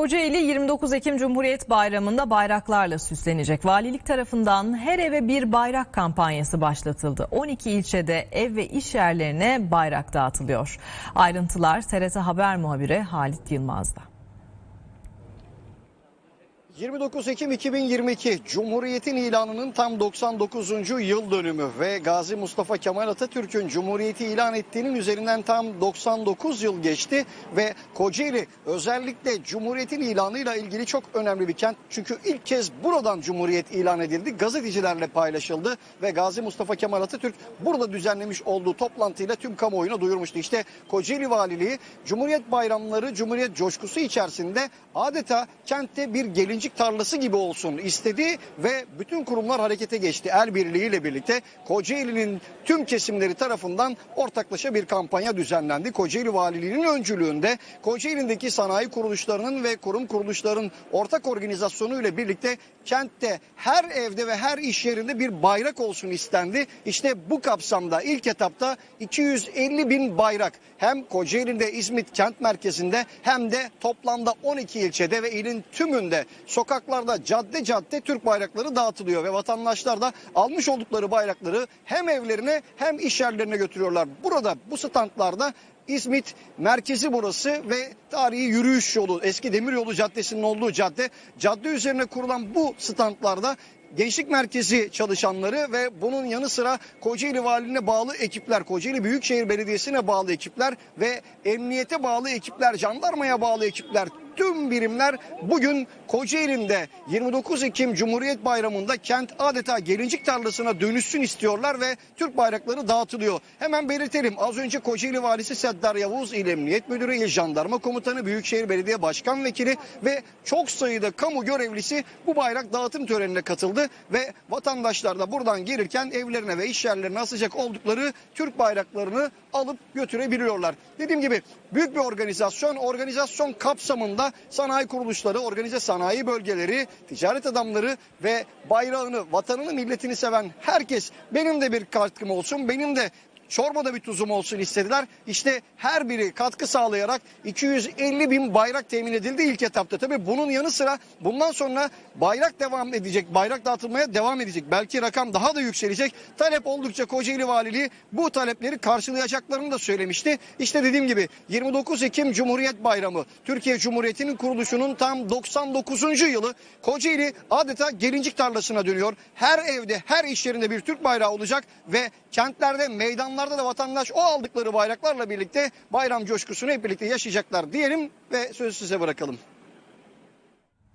Kocaeli 29 Ekim Cumhuriyet Bayramı'nda bayraklarla süslenecek. Valilik tarafından her eve bir bayrak kampanyası başlatıldı. 12 ilçede ev ve iş yerlerine bayrak dağıtılıyor. Ayrıntılar TRT Haber muhabiri Halit Yılmaz'da. 29 Ekim 2022 Cumhuriyet'in ilanının tam 99. yıl dönümü ve Gazi Mustafa Kemal Atatürk'ün Cumhuriyeti ilan ettiğinin üzerinden tam 99 yıl geçti ve Kocaeli özellikle Cumhuriyet'in ilanıyla ilgili çok önemli bir kent. Çünkü ilk kez buradan Cumhuriyet ilan edildi, gazetecilerle paylaşıldı ve Gazi Mustafa Kemal Atatürk burada düzenlemiş olduğu toplantıyla tüm kamuoyuna duyurmuştu. İşte Kocaeli Valiliği Cumhuriyet bayramları, Cumhuriyet coşkusu içerisinde adeta kentte bir gelincik tarlası gibi olsun istedi ve bütün kurumlar harekete geçti. El birliğiyle birlikte Kocaeli'nin tüm kesimleri tarafından ortaklaşa bir kampanya düzenlendi. Kocaeli Valiliği'nin öncülüğünde Kocaeli'ndeki sanayi kuruluşlarının ve kurum kuruluşların ortak organizasyonu ile birlikte kentte her evde ve her iş yerinde bir bayrak olsun istendi. İşte bu kapsamda ilk etapta 250 bin bayrak hem Kocaeli'nde İzmit kent merkezinde hem de toplamda 12 ilçede ve ilin tümünde sokaklarda cadde cadde Türk bayrakları dağıtılıyor ve vatandaşlar da almış oldukları bayrakları hem evlerine hem iş yerlerine götürüyorlar. Burada bu standlarda İzmit merkezi burası ve tarihi yürüyüş yolu eski demiryolu caddesinin olduğu cadde. Cadde üzerine kurulan bu standlarda Gençlik Merkezi çalışanları ve bunun yanı sıra Kocaeli Valiliğine bağlı ekipler, Kocaeli Büyükşehir Belediyesi'ne bağlı ekipler ve emniyete bağlı ekipler, jandarmaya bağlı ekipler tüm birimler bugün Kocaeli'nde 29 Ekim Cumhuriyet Bayramı'nda kent adeta gelincik tarlasına dönüşsün istiyorlar ve Türk bayrakları dağıtılıyor. Hemen belirtelim az önce Kocaeli Valisi Seddar Yavuz İl Emniyet Müdürü, İl Jandarma Komutanı, Büyükşehir Belediye Başkan Vekili ve çok sayıda kamu görevlisi bu bayrak dağıtım törenine katıldı ve vatandaşlar da buradan gelirken evlerine ve iş yerlerine asacak oldukları Türk bayraklarını alıp götürebiliyorlar. Dediğim gibi büyük bir organizasyon, organizasyon kapsamında sanayi kuruluşları, organize sanayi bölgeleri, ticaret adamları ve bayrağını, vatanını, milletini seven herkes benim de bir katkım olsun, benim de çorbada bir tuzum olsun istediler. İşte her biri katkı sağlayarak 250 bin bayrak temin edildi ilk etapta. Tabii bunun yanı sıra bundan sonra bayrak devam edecek, bayrak dağıtılmaya devam edecek. Belki rakam daha da yükselecek. Talep oldukça Kocaeli Valiliği bu talepleri karşılayacaklarını da söylemişti. İşte dediğim gibi 29 Ekim Cumhuriyet Bayramı, Türkiye Cumhuriyeti'nin kuruluşunun tam 99. yılı Kocaeli adeta gelincik tarlasına dönüyor. Her evde, her iş yerinde bir Türk bayrağı olacak ve kentlerde, meydanlarda da vatandaş o aldıkları bayraklarla birlikte bayram coşkusunu hep birlikte yaşayacaklar diyelim ve sözü size bırakalım.